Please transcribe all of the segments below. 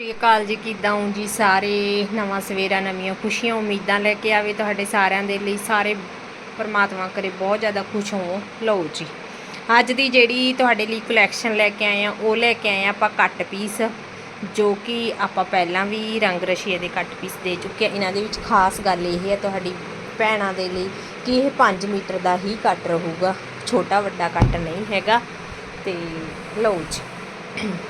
ਸ੍ਰੀ ਅਕਾਲ ਜੀ, ਕਿੱਦਾਂ ਹੋ ਜੀ ਸਾਰੇ? ਨਵਾਂ ਸਵੇਰਾ, ਨਵੀਆਂ ਖੁਸ਼ੀਆਂ, ਉਮੀਦਾਂ ਲੈ ਕੇ ਆਵੇ ਤੁਹਾਡੇ ਸਾਰਿਆਂ ਦੇ ਲਈ। ਸਾਰੇ ਪਰਮਾਤਮਾ ਕਰੇ, ਬਹੁਤ ਜ਼ਿਆਦਾ ਖੁਸ਼ ਹੋ ਲਓ ਜੀ, ਅੱਜ ਦੀ ਜਿਹੜੀ ਤੁਹਾਡੇ ਲਈ ਕਲੈਕਸ਼ਨ ਲੈ ਕੇ ਆਏ ਆ, ਉਹ ਲੈ ਕੇ ਆਏ ਆ ਆਪਾਂ ਕੱਟ ਪੀਸ ਜੋ ਕਿ ਆਪਾਂ ਪਹਿਲਾਂ ਵੀ ਰੰਗ ਰਸ਼ੀਏ ਦੇ ਕੱਟ ਪੀਸ ਦੇ ਚੁੱਕੇ ਆ। ਇਹਨਾਂ ਦੇ ਵਿੱਚ ਖਾਸ ਗੱਲ ਇਹ ਹੈ ਤੁਹਾਡੀ ਭੈਣਾਂ ਦੇ ਲਈ ਕਿ ਇਹ 5 ਮੀਟਰ ਦਾ ਹੀ ਕੱਟ ਰਹੂਗਾ। ਛੋਟਾ ਵੱਡਾ ਕੱਟ ਨਹੀਂ ਹੈਗਾ। ਤੇ ਲਓ ਜੀ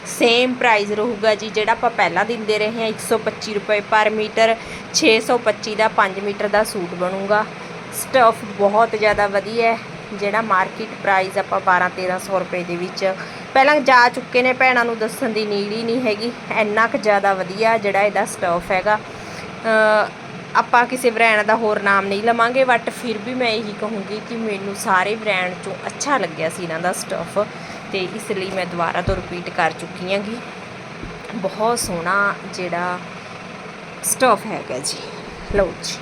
ਸੇਮ ਪ੍ਰਾਈਸ ਰਹੂਗਾ ਜੀ, ਜਿਹੜਾ ਆਪਾਂ ਪਹਿਲਾਂ ਦਿੰਦੇ ਰਹੇ ਹਾਂ 125 ਰੁਪਏ ਪਰ ਮੀਟਰ 625 ਦਾ 5 ਮੀਟਰ ਦਾ ਸੂਟ ਬਣੂਗਾ। ਸਟਫ ਬਹੁਤ ਜ਼ਿਆਦਾ ਵਧੀਆ ਹੈ, ਜਿਹੜਾ ਮਾਰਕੀਟ ਪ੍ਰਾਈਸ ਆਪਾਂ 12 1300 ਰੁਪਏ ਦੇ ਵਿੱਚ ਪਹਿਲਾਂ ਜਾ ਚੁੱਕੇ ਨੇ ਭੈਣਾਂ ਨੂੰ ਦੱਸਣ ਦੀ ਨੀਡ ਹੀ ਨਹੀਂ ਹੈਗੀ, ਇੰਨਾ ਕੁ ਜ਼ਿਆਦਾ ਵਧੀਆ ਜਿਹੜਾ ਇਹਦਾ ਸਟਫ ਹੈਗਾ। ਆਪਾਂ ਕਿਸੇ ਬ੍ਰਾਂਡ ਦਾ ਹੋਰ ਨਾਮ ਨਹੀਂ ਲਵਾਂਗੇ ਬਟ ਫਿਰ ਵੀ ਮੈਂ ਇਹੀ ਕਹੂੰਗੀ ਕਿ ਮੈਨੂੰ ਸਾਰੇ ਬ੍ਰਾਂਡ ਚੋਂ ਅੱਛਾ ਲੱਗਿਆ ਸੀ ਇਹਨਾਂ ਦਾ ਸਟੱਫ ਤੇ ਇਸ ਲਈ ਮੈਂ ਦੁਬਾਰਾ ਤੋਂ ਰਿਪੀਟ ਕਰ ਚੁੱਕੀ ਹਾਂਗੀ। ਬਹੁਤ ਸੋਹਣਾ ਜਿਹੜਾ ਸਟੱਫ ਹੈਗਾ ਜੀ। ਲਓ ਜੀ।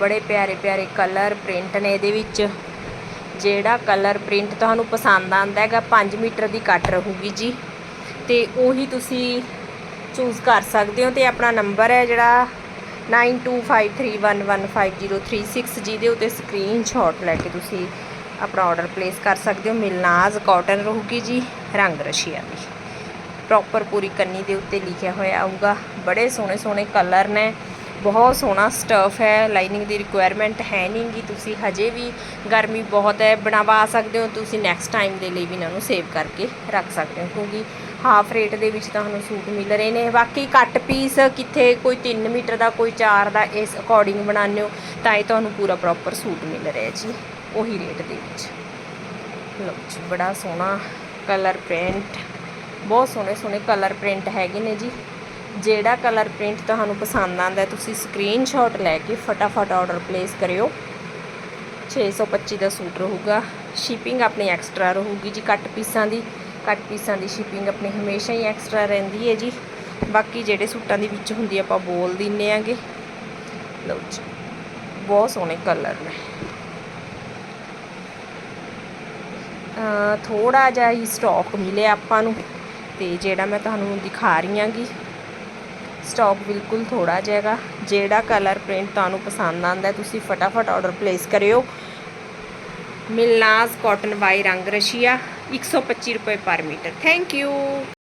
ਬੜੇ ਪਿਆਰੇ ਪਿਆਰੇ ਕਲਰ ਪ੍ਰਿੰਟ ਨੇ ਇਹਦੇ ਵਿੱਚ। ਜਿਹੜਾ ਕਲਰ ਪ੍ਰਿੰਟ ਤੁਹਾਨੂੰ ਪਸੰਦ ਆਂਦਾ ਹੈਗਾ 5 ਮੀਟਰ ਦੀ ਕੱਟ ਰਹੂਗੀ ਜੀ। ਤੇ ਉਹੀ ਤੁਸੀਂ ਚੂਜ਼ ਕਰ ਸਕਦੇ ਹੋ ਤੇ ਆਪਣਾ ਨੰਬਰ ਹੈ ਜਿਹੜਾ 9253115036 ਜਿਹਦੇ ਉੱਤੇ ਸਕਰੀਨਸ਼ਾਟ ਲੈ ਕੇ ਤੁਸੀਂ ਆਪਣਾ ਆਰਡਰ ਪਲੇਸ ਕਰ ਸਕਦੇ ਹੋ ਮਿਲਨਾਜ਼ ਕਾਟਨ ਰਹੂਗੀ ਜੀ ਰੰਗ ਰਸ਼ੀਆ ਦੀ ਪ੍ਰੋਪਰ ਪੂਰੀ ਕੰਨੀ ਦੇ ਉੱਤੇ ਲਿਖਿਆ ਹੋਇਆ ਆਊਗਾ ਬੜੇ ਸੋਹਣੇ ਸੋਹਣੇ ਕਲਰ ਨੇ ਬਹੁਤ ਸੋਹਣਾ ਸਟਫ ਹੈ ਲਾਈਨਿੰਗ ਦੀ ਰਿਕੁਆਇਰਮੈਂਟ ਹੈ ਨਹੀਂ ਕਿ ਤੁਸੀਂ ਹਜੇ ਵੀ ਗਰਮੀ ਬਹੁਤ ਹੈ, ਬਣਵਾ ਸਕਦੇ ਹੋ, ਤੁਸੀਂ ਨੈਕਸਟ ਟਾਈਮ ਦੇ ਲਈ ਵੀ ਇਹਨਾਂ ਨੂੰ ਸੇਵ ਕਰਕੇ ਰੱਖ ਸਕਦੇ ਹੋ, ਕਿਉਂਕਿ ਹਾਫ ਰੇਟ ਦੇ ਵਿੱਚ ਤੁਹਾਨੂੰ ਸੂਟ ਮਿਲ ਰਹੇ ਨੇ। ਬਾਕੀ ਕੱਟ ਪੀਸ ਕਿੱਥੇ ਕੋਈ 3 ਮੀਟਰ ਦਾ, ਕੋਈ 4 ਦਾ, ਇਸ ਅਕੋਰਡਿੰਗ ਬਣਾਉਂਦੇ ਹੋ, ਤਾਂ ਇਹ ਤੁਹਾਨੂੰ ਪੂਰਾ ਪ੍ਰੋਪਰ ਸੂਟ ਮਿਲ ਰਿਹਾ ਜੀ, ਉਹੀ ਰੇਟ ਦੇ ਵਿੱਚ। ਲਓ ਜੀ, ਬੜਾ ਸੋਹਣਾ ਕਲਰ ਪ੍ਰਿੰਟ ਬਹੁਤ ਸੋਹਣੇ ਸੋਹਣੇ ਕਲਰ ਪ੍ਰਿੰਟ ਹੈਗੇ ਨੇ ਜੀ। ਜਿਹੜਾ ਕਲਰ ਪ੍ਰਿੰਟ ਤੁਹਾਨੂੰ ਪਸੰਦ ਆਂਦਾ ਤੁਸੀਂ ਸਕਰੀਨਸ਼ਾਟ ਲੈ ਕੇ ਫਟਾਫਟ ਆਰਡਰ ਪਲੇਸ ਕਰਿਓ। 625 ਦਾ ਸੂਟ ਰਹੂਗਾ। ਸ਼ਿਪਿੰਗ ਆਪਣੀ ਐਕਸਟਰਾ ਰਹੂਗੀ ਜੀ ਕੱਟ ਪੀਸਾਂ ਦੀ। ਕੱਟ ਪੀਸਾਂ ਦੀ ਸ਼ਿਪਿੰਗ ਆਪਣੀ ਹਮੇਸ਼ਾ ਹੀ ਐਕਸਟਰਾ ਰਹਿੰਦੀ ਹੈ ਜੀ। ਬਾਕੀ ਜਿਹੜੇ ਸੂਟਾਂ ਦੇ ਵਿੱਚ ਹੁੰਦੀ ਆਪਾਂ ਬੋਲ ਦਿੰਨੇ ਆਂਗੇ। ਲਓ ਜੀ, ਬਹੁਤ ਸੋਹਣੇ ਕਲਰ ਨੇ। ਥੋੜਾ ਜਿਹਾ ਹੀ ਸਟਾਕ ਮਿਲਿਆ ਆਪਾਂ ਨੂੰ, ਤੇ ਜਿਹੜਾ ਮੈਂ ਤੁਹਾਨੂੰ ਦਿਖਾ ਰਹੀ ਹਾਂਗੀ ਸਟਾਕ ਬਿਲਕੁਲ ਥੋੜਾ ਜਿਹਾ ਹੈਗਾ। ਜਿਹੜਾ ਕਲਰ ਪ੍ਰਿੰਟ ਤੁਹਾਨੂੰ ਪਸੰਦ ਆਂਦਾ ਤੁਸੀਂ ਫਟਾਫਟ ਆਰਡਰ ਪਲੇਸ ਕਰਿਓ। ਮਿਲਨਾਸ ਕਾਟਨ ਬਾਈ ਰੰਗ ਰਸ਼ੀਆ 125 ਰੁਪਏ ਪਰ ਮੀਟਰ ਥੈਂਕ ਯੂ